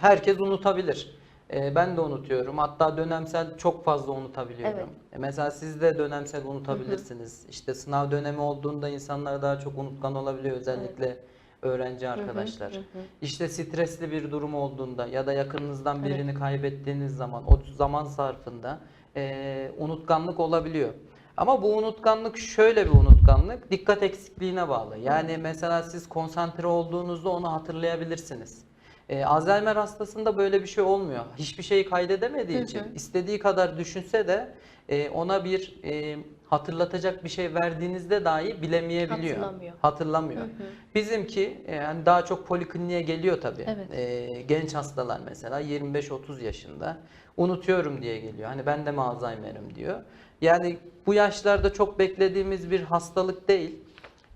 herkes unutabilir. E, ben de unutuyorum. Hatta dönemsel çok fazla unutabiliyorum. Evet. E, mesela siz de dönemsel unutabilirsiniz. İşte sınav dönemi olduğunda insanlar daha çok unutkan olabiliyor özellikle öğrenci arkadaşlar. hı hı. İşte stresli bir durum olduğunda ya da yakınınızdan Evet. birini kaybettiğiniz zaman o zaman sarfında e, unutkanlık olabiliyor. Ama bu unutkanlık şöyle bir unutkanlık, dikkat eksikliğine bağlı. Yani mesela siz konsantre olduğunuzda onu hatırlayabilirsiniz. E, Alzheimer hastasında böyle bir şey olmuyor. Hiçbir şeyi kaydedemediği Hı hı. için istediği kadar düşünse de e, ona bir e, hatırlatacak bir şey verdiğinizde dahi bilemeyebiliyor. Hatırlamıyor. Hatırlamıyor. Hı hı. Bizimki e, yani daha çok polikliniğe geliyor tabii. Evet. E, genç hastalar mesela 25-30 yaşında unutuyorum diye geliyor. Hani ben de mi Alzheimer'im diyor. Yani bu yaşlarda çok beklediğimiz bir hastalık değil.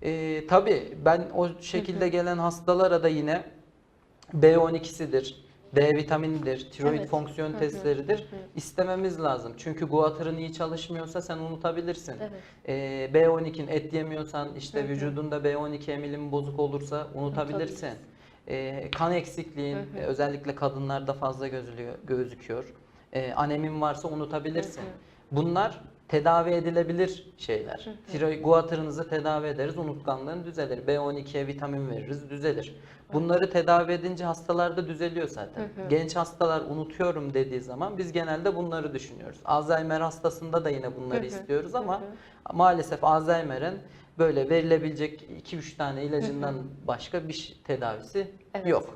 E, tabii ben o şekilde gelen hastalara da yine B12'sidir, D vitaminidir, tiroid Evet. fonksiyon testleridir. istememiz lazım. Çünkü guatırın iyi çalışmıyorsa sen unutabilirsin. Evet. Ee, B12'in et yemiyorsan işte vücudunda B12 emilimi bozuk olursa unutabilirsin. Ee, kan eksikliğin e, özellikle kadınlarda fazla gözülüyor, gözüküyor. Ee, anemin varsa unutabilirsin. Bunlar tedavi edilebilir şeyler. Tiroid guatırınızı tedavi ederiz, unutkanlığın düzelir. B12'ye vitamin veririz, düzelir. Bunları tedavi edince hastalarda düzeliyor zaten. Hı hı. Genç hastalar unutuyorum dediği zaman biz genelde bunları düşünüyoruz. Alzheimer hastasında da yine bunları Hı hı. istiyoruz ama Hı maalesef Alzheimer'in böyle verilebilecek 2-3 tane ilacından başka bir şey- tedavisi Evet. yok.